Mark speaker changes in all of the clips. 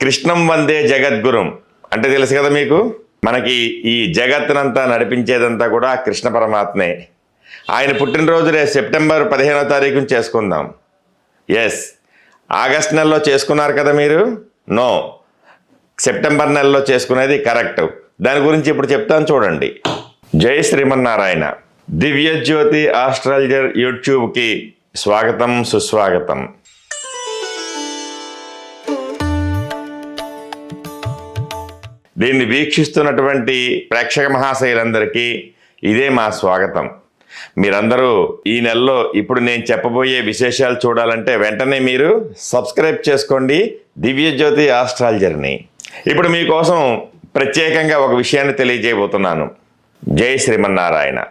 Speaker 1: కృష్ణం వందే జగద్గురుం. అంటే తెలుసు కదా మీకు? మనకి ఈ జగత్తునంతా నడిపించేదంతా కూడా కృష్ణ పరమాత్మే. ఆయన పుట్టినరోజు రేపు సెప్టెంబర్ పదిహేనో తారీఖున చేసుకుందాం. ఎస్ ఆగస్ట్ నెలలో చేసుకున్నారు కదా మీరు? నో సెప్టెంబర్ నెలలో చేసుకునేది కరెక్ట్. దాని గురించి ఇప్పుడు చెప్తాను చూడండి. జై శ్రీమన్నారాయణ. దివ్య జ్యోతి ఆస్ట్రాలజర్ యూట్యూబ్కి స్వాగతం సుస్వాగతం. దీన్ని వీక్షిస్తున్నటువంటి ప్రేక్షక మహాశయులందరికీ ఇదే మా స్వాగతం. మీరందరూ ఈ నెలలో ఇప్పుడు నేను చెప్పబోయే విశేషాలు చూడాలంటే వెంటనే మీరు సబ్స్క్రైబ్ చేసుకోండి. దివ్యజ్యోతి ఆస్ట్రాలజర్ని. ఇప్పుడు మీకోసం ప్రత్యేకంగా ఒక విషయాన్ని తెలియజేయబోతున్నాను. జై శ్రీమన్నారాయణ.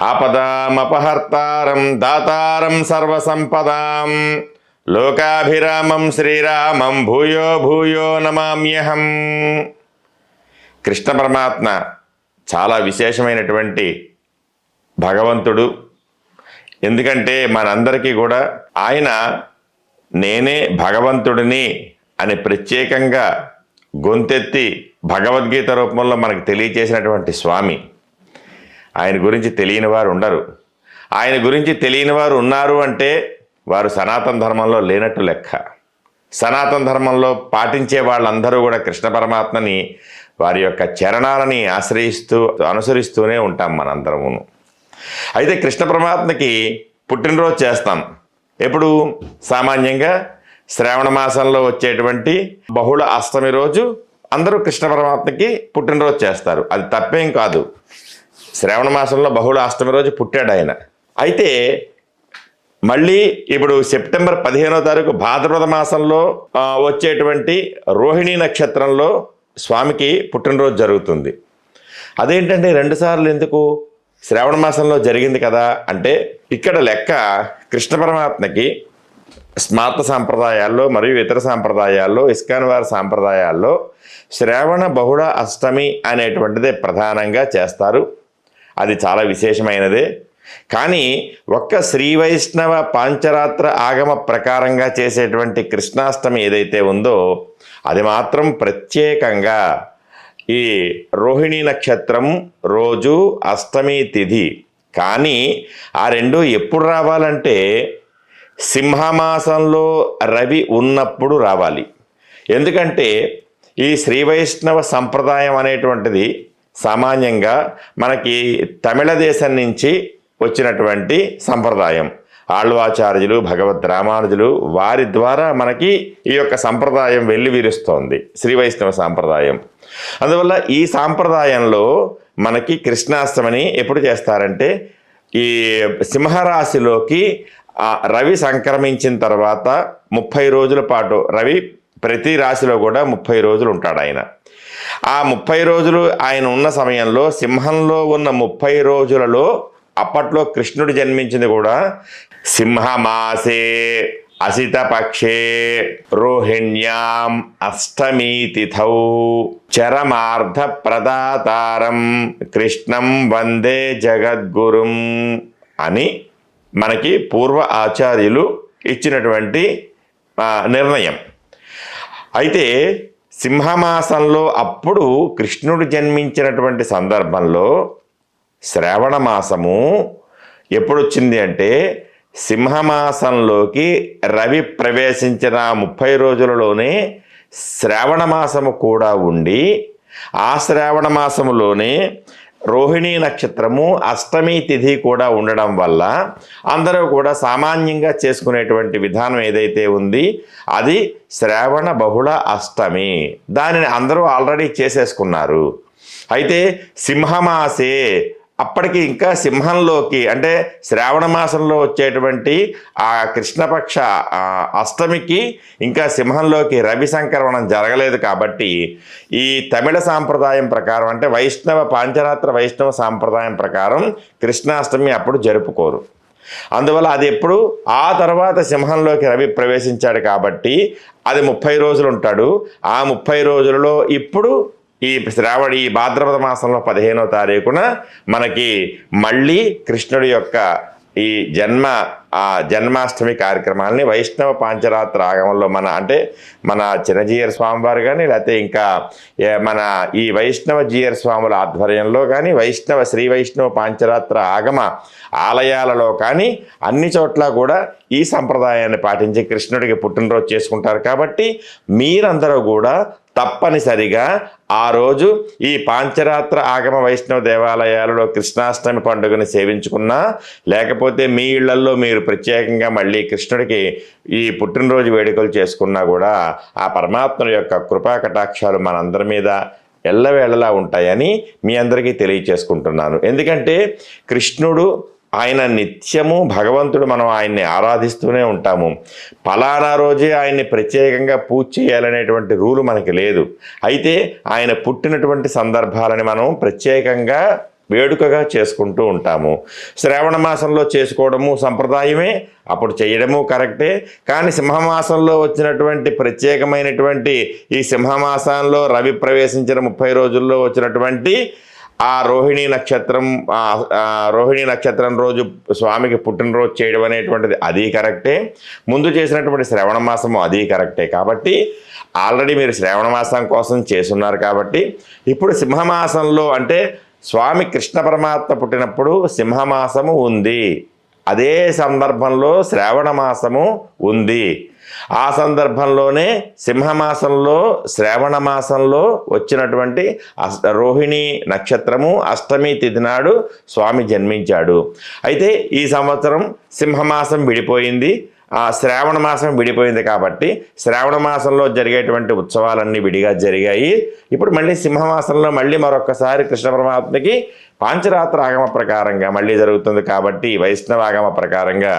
Speaker 1: ఆపదామపహర్తారం దాతారం సర్వసంపదాం. లోకాభిరామం శ్రీరామం భూయో భూయో నమామ్యహం. కృష్ణ పరమాత్మ చాలా విశేషమైనటువంటి భగవంతుడు. ఎందుకంటే మనందరికీ కూడా ఆయన నేనే భగవంతుడిని అని ప్రత్యేకంగా గొంతెత్తి భగవద్గీత రూపంలో మనకు తెలియచేసినటువంటి స్వామి. ఆయన గురించి తెలియని వారు ఉండరు. ఆయన గురించి తెలియని వారు ఉన్నారు అంటే వారు సనాతన ధర్మంలో లేనట్టు లెక్క. సనాతన ధర్మంలో పాటించే వాళ్ళందరూ కూడా కృష్ణ పరమాత్మని వారి యొక్క చరణాలని ఆశ్రయిస్తూ అనుసరిస్తూనే ఉంటాం మనందరమును. అయితే కృష్ణ పరమాత్మకి పుట్టినరోజు చేస్తాం. ఎప్పుడు? సామాన్యంగా శ్రావణ మాసంలో వచ్చేటువంటి బహుళ అష్టమి రోజు అందరూ కృష్ణ పరమాత్మకి పుట్టినరోజు చేస్తారు. అది తప్పేం కాదు. శ్రావణ మాసంలో బహుళ అష్టమి రోజు పుట్టాడు ఆయన అయితే మళ్ళీ ఇప్పుడు సెప్టెంబర్ పదిహేనో తారీఖు భాద్రపద మాసంలో వచ్చేటువంటి రోహిణీ నక్షత్రంలో స్వామికి పుట్టినరోజు జరుగుతుంది. అదేంటంటే రెండుసార్లు ఎందుకు? శ్రావణ మాసంలో జరిగింది కదా అంటే ఇక్కడ లెక్క కృష్ణ పరమాత్మకి స్మార్త సాంప్రదాయాల్లో మరియు ఇతర సాంప్రదాయాల్లో ఇస్కాన్ వారి సాంప్రదాయాల్లో శ్రావణ బహుళ అష్టమి అనేటువంటిదే ప్రధానంగా చేస్తారు. అది చాలా విశేషమైనదే. కానీ ఒక్క శ్రీ వైష్ణవ పాంచరాత్ర ఆగమ ప్రకారంగా చేసేటువంటి కృష్ణాష్టమి ఏదైతే ఉందో అది మాత్రం ప్రత్యేకంగా ఈ రోహిణి నక్షత్రం రోజు అష్టమి తిథి. కానీ ఆ రెండు ఎప్పుడు రావాలంటే సింహమాసంలో రవి ఉన్నప్పుడు రావాలి. ఎందుకంటే ఈ శ్రీ వైష్ణవ సంప్రదాయం అనేటువంటిది సామాన్యంగా మనకి తమిళ దేశం నుంచి వచ్చినటువంటి సంప్రదాయం. ఆళ్వాచార్యులు భగవద్ రామానుజులు వారి ద్వారా మనకి ఈ యొక్క సంప్రదాయం వెల్లివిరుస్తోంది శ్రీ వైష్ణవ సాంప్రదాయం. అందువల్ల ఈ సాంప్రదాయంలో మనకి కృష్ణాష్టమిని ఎప్పుడు చేస్తారంటే ఈ సింహరాశిలోకి రవి సంక్రమించిన తర్వాత ముప్పై రోజుల పాటు రవి ప్రతి రాశిలో కూడా ముప్పై రోజులు ఉంటాడు ఆయన. ఆ ముప్పై రోజులు ఆయన ఉన్న సమయంలో సింహంలో ఉన్న ముప్పై రోజులలో అప్పట్లో కృష్ణుడు జన్మించింది కూడా సింహమాసే అసితపక్షే రోహిణ్యాం అష్టమీ తిథౌ చరమార్థ ప్రదాతారం కృష్ణం వందే జగద్గురుం అని మనకి పూర్వ ఆచార్యులు ఇచ్చినటువంటి నిర్ణయం. అయితే సింహమాసంలో అప్పుడు కృష్ణుడు జన్మించినటువంటి సందర్భంలో శ్రావణ మాసము ఎప్పుడొచ్చింది అంటే సింహమాసంలోకి రవి ప్రవేశించిన ముప్పై రోజులలోనే శ్రావణ మాసము కూడా ఉండి ఆ శ్రావణ మాసములోనే రోహిణీ నక్షత్రము అష్టమి తిథి కూడా ఉండడం వల్ల అందరూ కూడా సామాన్యంగా చేసుకునేటువంటి విధానం ఏదైతే ఉంది అది శ్రావణ బహుళ అష్టమి. దానిని అందరూ ఆల్రెడీ చేసేసుకున్నారు. అయితే సింహమాసే అప్పటికి ఇంకా సింహంలోకి అంటే శ్రావణ మాసంలో వచ్చేటువంటి ఆ కృష్ణపక్ష అష్టమికి ఇంకా సింహంలోకి రవి సంక్రమణం జరగలేదు కాబట్టి ఈ తమిళ సాంప్రదాయం ప్రకారం అంటే వైష్ణవ పాంచరాత్ర వైష్ణవ సాంప్రదాయం ప్రకారం కృష్ణాష్టమి అప్పుడు జరుపుకోరు. అందువల్ల అది ఎప్పుడు? ఆ తర్వాత సింహంలోకి రవి ప్రవేశించాడు కాబట్టి అది ముప్పై రోజులు ఉంటాడు. ఆ ముప్పై రోజులలో ఇప్పుడు ఈ శ్రావణ ఈ భాద్రపద మాసంలో పదిహేనో తారీఖున మనకి మళ్ళీ కృష్ణుడి యొక్క ఈ జన్మ ఆ జన్మాష్టమి కార్యక్రమాలని వైష్ణవ పాంచరాత్ర ఆగమంలో మన అంటే మన చిన్నజీయర్ స్వామివారు కానీ లేకపోతే ఇంకా మన ఈ వైష్ణవ జీయర్ స్వాముల ఆధ్వర్యంలో కానీ వైష్ణవ శ్రీ వైష్ణవ పాంచరాత్ర ఆగమ ఆలయాలలో కానీ అన్ని చోట్ల కూడా ఈ సంప్రదాయాన్ని పాటించి కృష్ణుడికి పుట్టినరోజు చేసుకుంటారు. కాబట్టి మీరందరూ కూడా తప్పనిసరిగా ఆ రోజు ఈ పాంచరాత్ర ఆగమ వైష్ణవ దేవాలయాలలో కృష్ణాష్టమి పండుగని సేవించుకున్నా లేకపోతే మీ ఇళ్ళల్లో మీరు ప్రత్యేకంగా మళ్ళీ కృష్ణుడికి ఈ పుట్టినరోజు వేడుకలు చేసుకున్నా కూడా ఆ పరమాత్మ యొక్క కృపా కటాక్షాలు మనందరి మీద ఎల్లవేళలా ఉంటాయని మీ అందరికీ తెలియచేసుకుంటున్నాను. ఎందుకంటే కృష్ణుడు ఆయన నిత్యము భగవంతుడు మనం ఆయన్ని ఆరాధిస్తూనే ఉంటాము. పలానా రోజే ఆయన్ని ప్రత్యేకంగా పూజ చేయాలనేటువంటి రూలు మనకి లేదు. అయితే ఆయన పుట్టినటువంటి సందర్భాలని మనం ప్రత్యేకంగా వేడుకగా చేసుకుంటూ ఉంటాము. శ్రావణ మాసంలో చేసుకోవడము సంప్రదాయమే అప్పుడు చేయడము కరెక్టే. కానీ సింహమాసంలో వచ్చినటువంటి ప్రత్యేకమైనటువంటి ఈ సింహమాసంలో రవి ప్రవేశించిన ముప్పై రోజుల్లో వచ్చినటువంటి ఆ రోహిణీ నక్షత్రం రోహిణీ నక్షత్రం రోజు స్వామికి పుట్టినరోజు చేయడం అనేటువంటిది అది కరెక్టే. ముందు చేసినటువంటి శ్రవణ మాసము అది కరెక్టే. కాబట్టి ఆల్రెడీ మీరు శ్రవణ మాసం కోసం చేస్తున్నారు కాబట్టి ఇప్పుడు సింహమాసంలో అంటే స్వామి కృష్ణ పరమాత్మ పుట్టినప్పుడు సింహమాసము ఉంది. అదే సందర్భంలో శ్రావణ మాసము ఉంది. ఆ సందర్భంలోనే సింహమాసంలో శ్రావణ మాసంలో వచ్చినటువంటి అష్ట రోహిణి నక్షత్రము అష్టమి తిథి నాడు స్వామి జన్మించాడు. అయితే ఈ సంవత్సరం సింహమాసం విడిపోయింది. ఆ శ్రావణ మాసం విడిపోయింది కాబట్టి శ్రావణ మాసంలో జరిగేటువంటి ఉత్సవాలన్నీ విడిగా జరిగాయి. ఇప్పుడు మళ్ళీ సింహమాసంలో మళ్ళీ మరొకసారి కృష్ణ పరమాత్మకి పాంచరాత్ర ఆగమ ప్రకారంగా మళ్ళీ జరుగుతుంది కాబట్టి వైష్ణవ ఆగమ ప్రకారంగా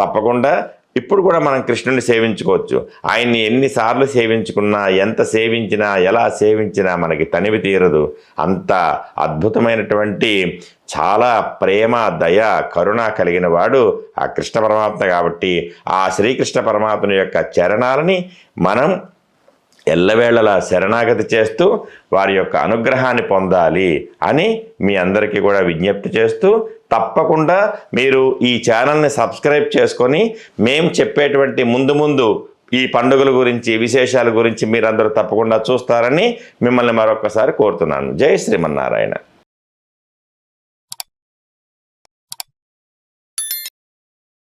Speaker 1: తప్పకుండా ఇప్పుడు కూడా మనం కృష్ణుని సేవించుకోవచ్చు. ఆయన్ని ఎన్నిసార్లు సేవించుకున్నా ఎంత సేవించినా ఎలా సేవించినా మనకి తనివి తీరదు. అంత అద్భుతమైనటువంటి చాలా ప్రేమ దయ కరుణ కలిగిన వాడు ఆ కృష్ణ పరమాత్మ కాబట్టి ఆ శ్రీకృష్ణ పరమాత్మ యొక్క చరణాలని మనం ఎల్లవేళలా శరణాగతి చేస్తూ వారి యొక్క అనుగ్రహాన్ని పొందాలి అని మీ అందరికీ కూడా విజ్ఞప్తి చేస్తూ తప్పకుండా మీరు ఈ ఛానల్ని సబ్స్క్రైబ్ చేసుకొని మేము చెప్పేటువంటి ముందు ముందు ఈ పండుగల గురించి విశేషాల గురించి మీరందరూ తప్పకుండా చూస్తారని మిమ్మల్ని మరొకసారి కోరుతున్నాను. జై శ్రీమన్నారాయణ.